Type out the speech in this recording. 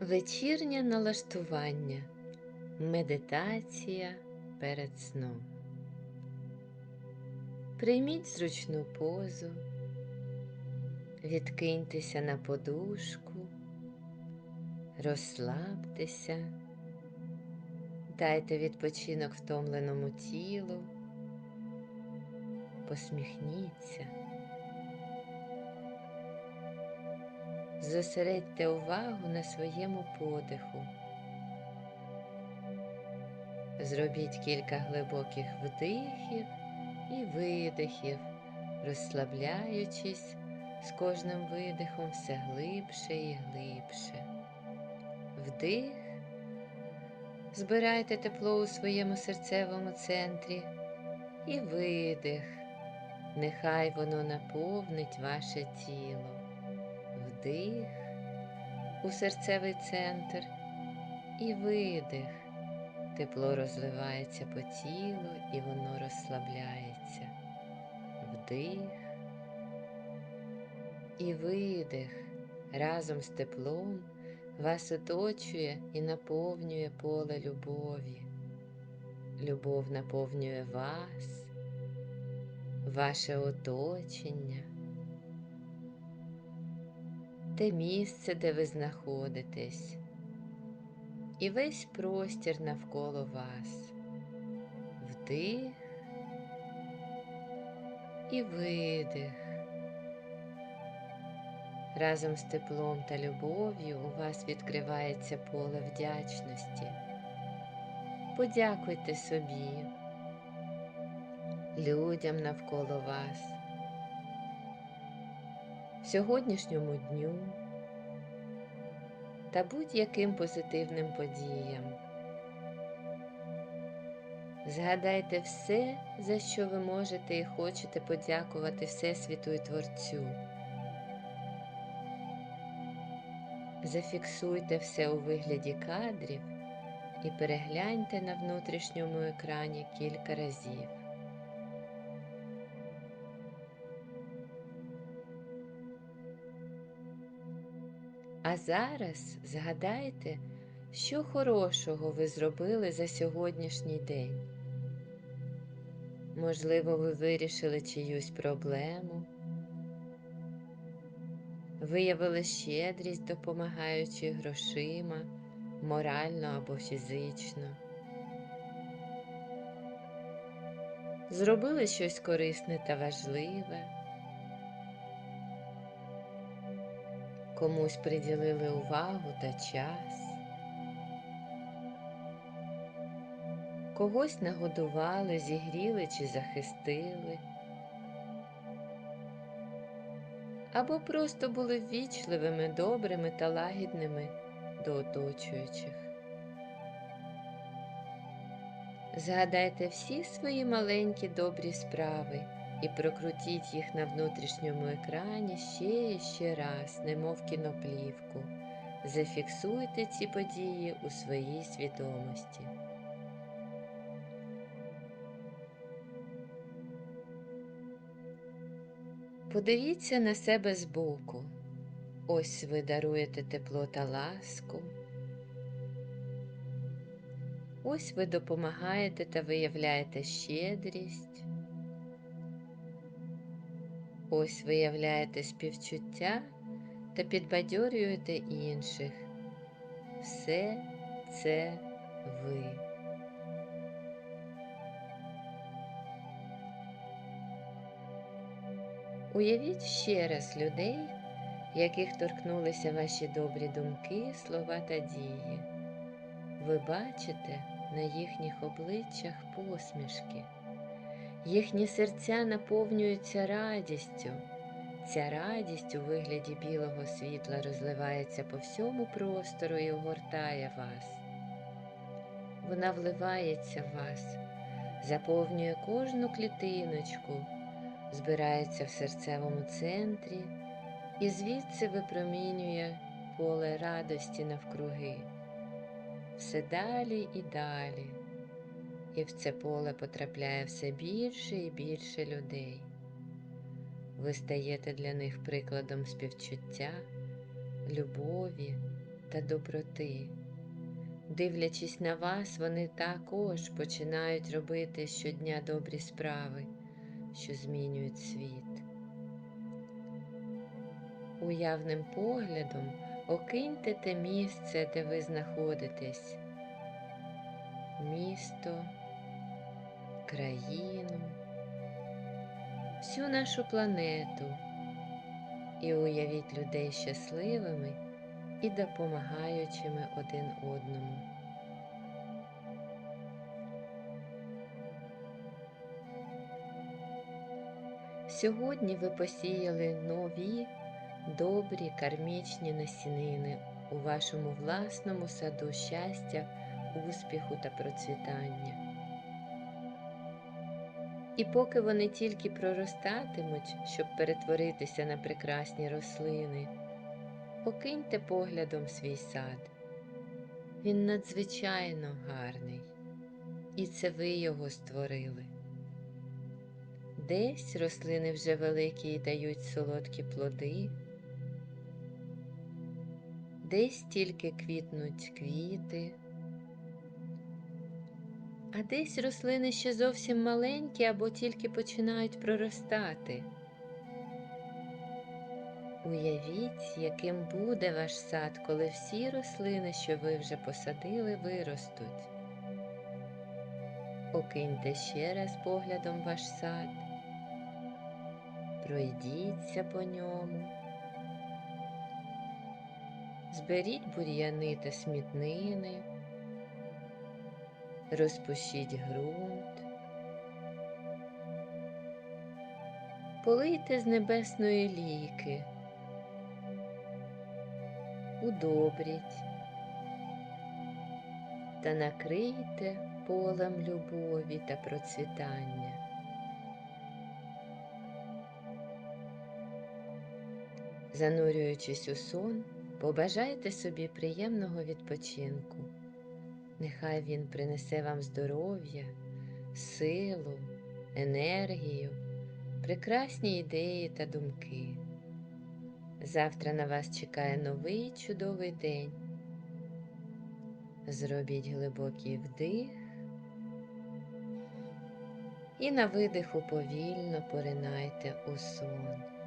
Вечірнє налаштування. Медитація перед сном. Прийміть зручну позу, відкиньтеся на подушку, розслабтеся, дайте відпочинок втомленому тілу, посміхніться. Зосередьте увагу на своєму подиху. Зробіть кілька глибоких вдихів і видихів, розслабляючись з кожним видихом все глибше і глибше. Вдих. Збирайте тепло у своєму серцевому центрі і видих. Нехай воно наповнить ваше тіло вдих у серцевий центр і видих. Тепло розливається по тілу і воно розслабляється. Вдих і видих разом з теплом вас оточує і наповнює поле любові. Любов наповнює вас, ваше оточення те місце, де ви знаходитесь, і весь простір навколо вас. Вдих і видих. Разом з теплом та любов'ю у вас відкривається поле вдячності. Подякуйте собі, людям навколо вас сьогоднішньому дню та будь-яким позитивним подіям. Згадайте все, за що ви можете і хочете подякувати Всесвіту і Творцю. Зафіксуйте все у вигляді кадрів і перегляньте на внутрішньому екрані кілька разів. А зараз згадайте, що хорошого ви зробили за сьогоднішній день. Можливо, ви вирішили чиюсь проблему, виявили щедрість, допомагаючи грошима, морально або фізично. Зробили щось корисне та важливе. Комусь приділили увагу та час, когось нагодували, зігріли чи захистили, або просто були ввічливими, добрими та лагідними до оточуючих. Згадайте всі свої маленькі добрі справи і прокрутіть їх на внутрішньому екрані ще і ще раз, немов кіноплівку. Зафіксуйте ці події у своїй свідомості. Подивіться на себе збоку. Ось ви даруєте тепло та ласку. Ось ви допомагаєте та виявляєте щедрість. Ось виявляєте співчуття та підбадьорюєте інших. Все це ви. Уявіть ще раз людей, яких торкнулися ваші добрі думки, слова та дії. Ви бачите на їхніх обличчях посмішки. Їхні серця наповнюються радістю. Ця радість у вигляді білого світла розливається по всьому простору і огортає вас. Вона вливається в вас, заповнює кожну клітиночку, збирається в серцевому центрі і звідси випромінює поле радості навкруги. Все далі і далі і в це поле потрапляє все більше і більше людей. Ви стаєте для них прикладом співчуття, любові, та доброти. Дивлячись на вас, вони також починають робити щодня добрі справи, що змінюють світ. Уявним поглядом окиньте те місце, де ви знаходитесь, місто, країну, всю нашу планету і уявіть людей щасливими і допомагаючими один одному. Сьогодні ви посіяли нові, добрі кармічні насінини у вашому власному саду щастя, успіху та процвітання. І поки вони тільки проростатимуть, щоб перетворитися на прекрасні рослини, окиньте поглядом свій сад. Він надзвичайно гарний, і це ви його створили. Десь рослини вже великі і дають солодкі плоди, десь тільки квітнуть квіти, а десь рослини ще зовсім маленькі або тільки починають проростати. Уявіть, яким буде ваш сад, коли всі рослини, що ви вже посадили, виростуть. Окиньте ще раз поглядом ваш сад, пройдіться по ньому, зберіть бур'яни та смітнини, розпушіть ґрунт, полийте з небесної ліки удобріть та накрийте полем любові та процвітання. Занурюючись у сон, побажайте собі приємного відпочинку. Нехай він принесе вам здоров'я, силу, енергію, прекрасні ідеї та думки. Завтра на вас чекає новий чудовий день. Зробіть глибокий вдих і на видиху повільно поринайте у сон.